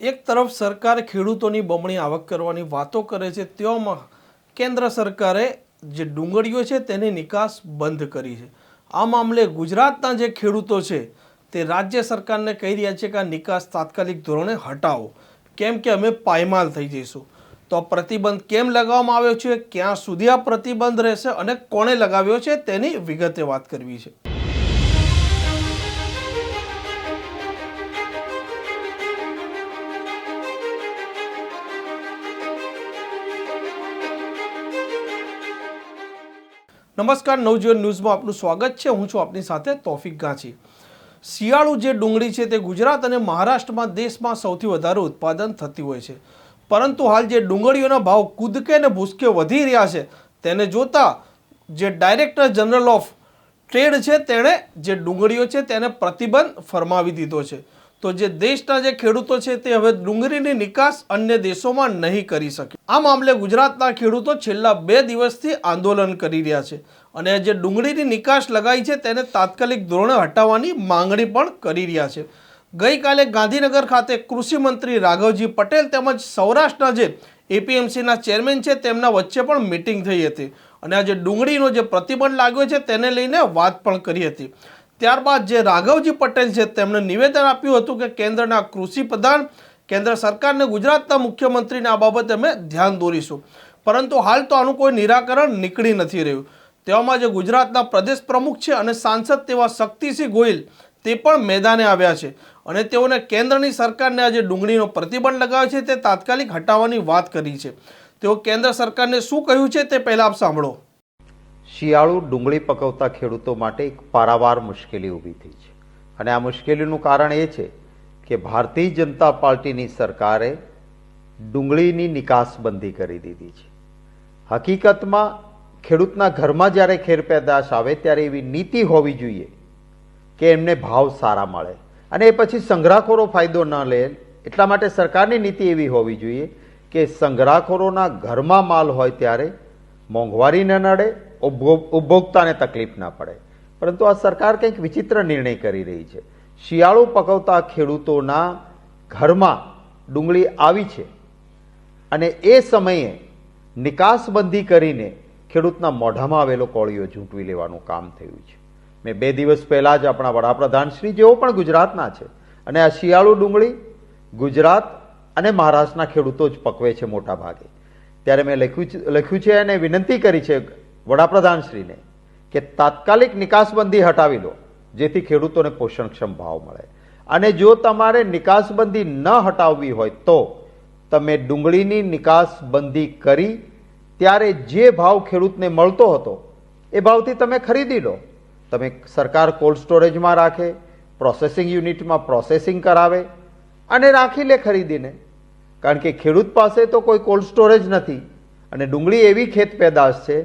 એક તરફ સરકાર ખેડૂતોની બમણી આવક કરવાની વાતો કરે છે, તેવામાં કેન્દ્ર સરકારે જે ડુંગળીઓ છે તેની નિકાસ બંધ કરી છે. આ મામલે ગુજરાતના જે ખેડૂતો છે તે રાજ્ય સરકારને કહી રહ્યા છે કે આ નિકાસ તાત્કાલિક ધોરણે હટાવો. કેમ કે અમે પાયમાલ થઈ જઈશું. તો પ્રતિબંધ કેમ લગાવવામાં આવ્યો છે? ક્યાં સુધી આ પ્રતિબંધ રહેશે અને કોણે લગાવ્યો છે તેની વિગતે વાત કરવી છે. નમસ્કાર, નવજીવન ન્યૂઝમાં આપનું સ્વાગત છે. હું છું આપની સાથે તોફિક ગાંચી. શિયાળુ જે ડુંગળી છે તે ગુજરાત અને મહારાષ્ટ્રમાં દેશમાં સૌથી વધારે ઉત્પાદન થતી હોય છે. પરંતુ હાલ જે ડુંગળીઓના ભાવ કૂદકે અને ભૂસકે વધી રહ્યા છે, તેને જોતા જે ડાયરેક્ટર જનરલ ઓફ ટ્રેડ છે, તેણે જે ડુંગળીઓ છે, તેને પ્રતિબંધ ફરમાવી દીધો છે. તો જે દેશના જે ખેડૂતો છે તે હવે ડુંગળીની નિકાસ અન્ય દેશોમાં નહીં કરી શકે આ મામલે ગુજરાતના ખેડૂતો છેલ્લા બે દિવસથી આંદોલન કરી રહ્યા છે અને જે ડુંગળીની નિકાસ લગાઈ છે તેને તાત્કાલિક ધોરણે હટાવવાની માંગણી પણ કરી રહ્યા છે. ગઈકાલે ગાંધીનગર ખાતે કૃષિમંત્રી રાઘવજી પટેલ તેમજ સૌરાષ્ટ્રના જે એપીએમસીના ચેરમેન છે તેમના વચ્ચે પણ મિટિંગ થઈ હતી અને આ જે ડુંગળીનો જે પ્રતિબંધ લાગ્યો છે તેને લઈને વાત પણ કરી હતી. ત્યારબાદ જે રાઘવજી પટેલ છે, તેમણે નિવેદન આપ્યું હતું કે કેન્દ્રના કૃષિ પ્રધાન, કેન્દ્ર સરકારને ગુજરાતના મુખ્યમંત્રીને આ બાબતે અમે ધ્યાન દોરીશું. પરંતુ હાલ તો આનું કોઈ નિરાકરણ નીકળી નથી રહ્યું. તેવામાં જે ગુજરાતના પ્રદેશ પ્રમુખ છે અને સાંસદ તેવા શક્તિસિંહ ગોહિલ તે પણ મેદાને આવ્યા છે અને તેઓને કેન્દ્રની સરકારને આજે ડુંગળીનો પ્રતિબંધ લગાવ્યો છે, તે તાત્કાલિક હટાવવાની વાત કરી છે. તેઓ કેન્દ્ર સરકારને શું કહ્યું છે તે પહેલાં આપ સાંભળો. શિયાળુ ડુંગળી પકવતા ખેડૂતો માટે એક પારાવાર મુશ્કેલી ઊભી થઈ છે. અને આ મુશ્કેલીનું કારણ એ છે કે ભારતીય જનતા પાર્ટીની સરકારે ડુંગળીની નિકાસબંધી કરી દીધી છે. હકીકતમાં ખેડૂતના ઘરમાં જ્યારે ખેર પેદાશ આવે ત્યારે એવી નીતિ હોવી જોઈએ કે એમને ભાવ સારા મળે અને એ પછી સંગ્રહખોરો ફાયદો ન લે. એટલા માટે સરકારની નીતિ એવી હોવી જોઈએ કે સંગ્રહખોરોના ઘરમાં માલ હોય ત્યારે મોંઘવારી ન નડે ઉપભોક્તાને તકલીફ ના પડે. પરંતુ આ સરકાર કંઈક વિચિત્ર નિર્ણય કરી રહી છે. શિયાળુ પકવતા ખેડૂતોના ઘરમાં ડુંગળી આવી છે અને એ સમયે નિકાસબંધી કરીને ખેડૂતના મોઢામાં આવેલો કોળીઓ ઝૂંટવી લેવાનું કામ થયું છે. મેં બે દિવસ પહેલાં જ આપણા વડાપ્રધાન શ્રી જેઓ પણ ગુજરાતના છે અને આ શિયાળુ ડુંગળી ગુજરાત અને મહારાષ્ટ્રના ખેડૂતો જ પકવે છે મોટા ભાગે ત્યારે મેં લખ્યું લખ્યું છે અને વિનંતી કરી છે વડાપ્રધાનશ્રીને કે તાત્કાલિક નિકાસબંધી હટાવી લો, જેથી ખેડૂતોને પોષણક્ષમ ભાવ મળે. અને જો તમારે નિકાસબંધી ન હટાવવી હોય તો તમે ડુંગળીની નિકાસબંધી કરી ત્યારે જે ભાવ ખેડૂતને મળતો હતો, એ ભાવથી તમે ખરીદી લો. તમે સરકાર કોલ્ડ સ્ટોરેજમાં રાખે, પ્રોસેસિંગ યુનિટમાં પ્રોસેસિંગ કરાવે અને રાખી લે ખરીદીને. કારણ કે ખેડૂત પાસે તો કોઈ કોલ્ડ સ્ટોરેજ નથી અને ડુંગળી એવી ખેત પેદાશ છે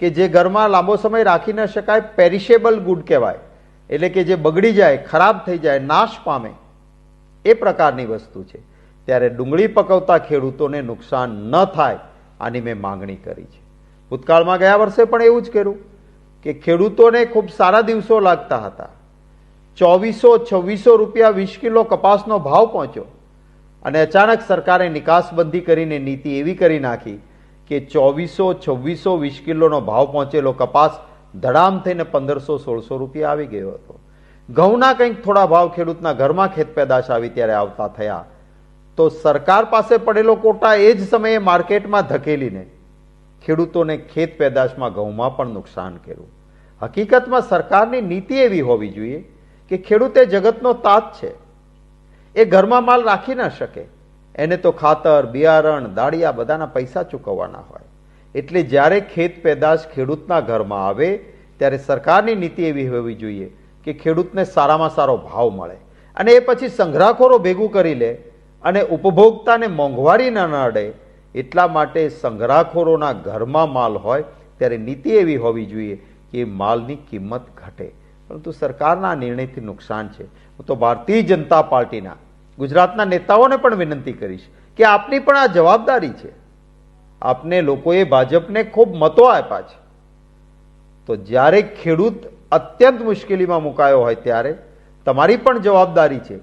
કે જે ઘરમાં લાંબો સમય રાખી ન શકાય પેરિશેબલ ગુડ કહેવાય. એટલે કે જે બગડી જાય, ખરાબ થઈ જાય, નાશ પામે, એ પ્રકારની વસ્તુ છે. ત્યારે ડુંગળી પકવતા ખેડૂતોને નુકસાન ન થાય આની મેં માંગણી કરી છે. ભૂતકાળમાં ગયા વર્ષે પણ એવું જ કર્યું કે ખેડૂતોને ખૂબ સારા દિવસો લાગતા હતા. ચોવીસો છવ્વીસો રૂપિયા વીસ કિલો કપાસનો ભાવ પહોંચ્યો અને અચાનક સરકારે નિકાસબંધી કરીને નીતિ એવી કરી નાખી કે ચોવીસો, છવ્વીસો, વીસ કિલોનો ભાવ પહોંચેલો કપાસ ધડામ થઈને પંદરસો, સોળસો રૂપિયા આવી ગયો હતો. ઘઉંના કંઈક થોડા ભાવ ખેડૂતના ઘરમાં ખેત પેદાશ આવી ત્યારે આવતા થયા. તો સરકાર પાસે પડેલો કોટા એ જ સમયે માર્કેટમાં ધકેલીને ખેડૂતોને ખેત પેદાશમાં ઘઉંમાં પણ નુકસાન કર્યું. હકીકતમાં સરકારની નીતિ એવી હોવી જોઈએ કે ખેડૂત એ જગતનો તાત છે. એ ઘરમાં માલ રાખી ન શકે. એને તો ખાતર, બિયારણ, દાળિયા બધાના પૈસા ચૂકવવાના હોય. એટલે જ્યારે ખેત પેદાશ ખેડૂતના ઘરમાં આવે, ત્યારે સરકારની નીતિ એવી હોવી જોઈએ કે ખેડૂતને સારામાં સારો ભાવ મળે. અને એ પછી સંગ્રહખોરો ભેગું કરી લે અને ઉપભોક્તાને મોંઘવારી ન નડે એટલા માટે સંગ્રહખોરોના ઘરમાં માલ હોય, ત્યારે નીતિ એવી હોવી જોઈએ કે માલની કિંમત ઘટે. પરંતુ સરકારના નિર્ણયથી નુકસાન છે. હું તો ભારતીય જનતા પાર્ટીના ગુજરાતના નેતાઓને પણ વિનંતી કરીશ કે આપની પણ આ જવાબદારી છે. આપને લોકોએ ભાજપને ખૂબ મતો આપ્યા છે. તો જ્યારે ખેડૂત અત્યંત મુશ્કેલીમાં મુકાયો હોય ત્યારે તમારી પણ જવાબદારી છે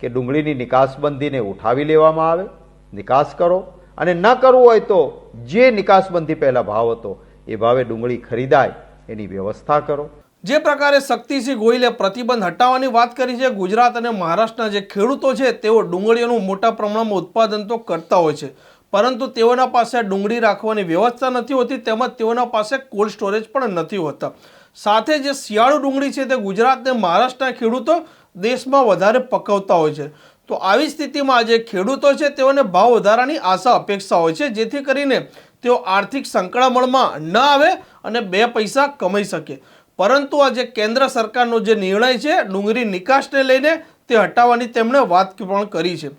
કે ડુંગળીની નિકાસબંધીને ઉઠાવી લેવામાં આવે, નિકાસ કરો અને ન કરવું હોય તો જે નિકાસબંધી પહેલાં ભાવ હતો એ ભાવે ડુંગળી ખરીદાય એની વ્યવસ્થા કરો. જે પ્રકારે શક્તિસિંહ ગોહિલે પ્રતિબંધ હટાવવાની વાત કરી છે, ગુજરાત અને મહારાષ્ટ્રના જે ખેડૂતો છે, તેઓ ડુંગળીઓનું મોટા પ્રમાણમાં ઉત્પાદન તો કરતા હોય છે. પરંતુ તેઓના પાસે ડુંગળી રાખવાની વ્યવસ્થા નથી હોતી, તેમજ તેઓના પાસે કોલ્ડ સ્ટોરેજ પણ નથી હોતા. સાથે જે શિયાળુ ડુંગળી છે, તે ગુજરાત અને મહારાષ્ટ્રના ખેડૂતો દેશમાં વધારે પકવતા હોય છે. તો આવી સ્થિતિમાં આજે ખેડૂતો છે, તેઓને ભાવ વધારાની આશા, અપેક્ષા હોય છે, જેથી કરીને તેઓ આર્થિક સંકળામણમાં ન આવે અને બે પૈસા કમાઈ શકે. પરંતુ આ જે કેન્દ્ર સરકારનો જે નિર્ણય છે, ડુંગળી નિકાસને લઈને તે હટાવવાની તેમણે વાત પણ કરી છે.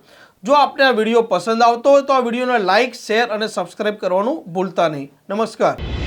જો આપને આ વીડિયો પસંદ આવતો હોય તો આ વિડીયોને લાઇક શેર અને સબસ્ક્રાઇબ કરવાનું ભૂલતા નહીં. નમસ્કાર.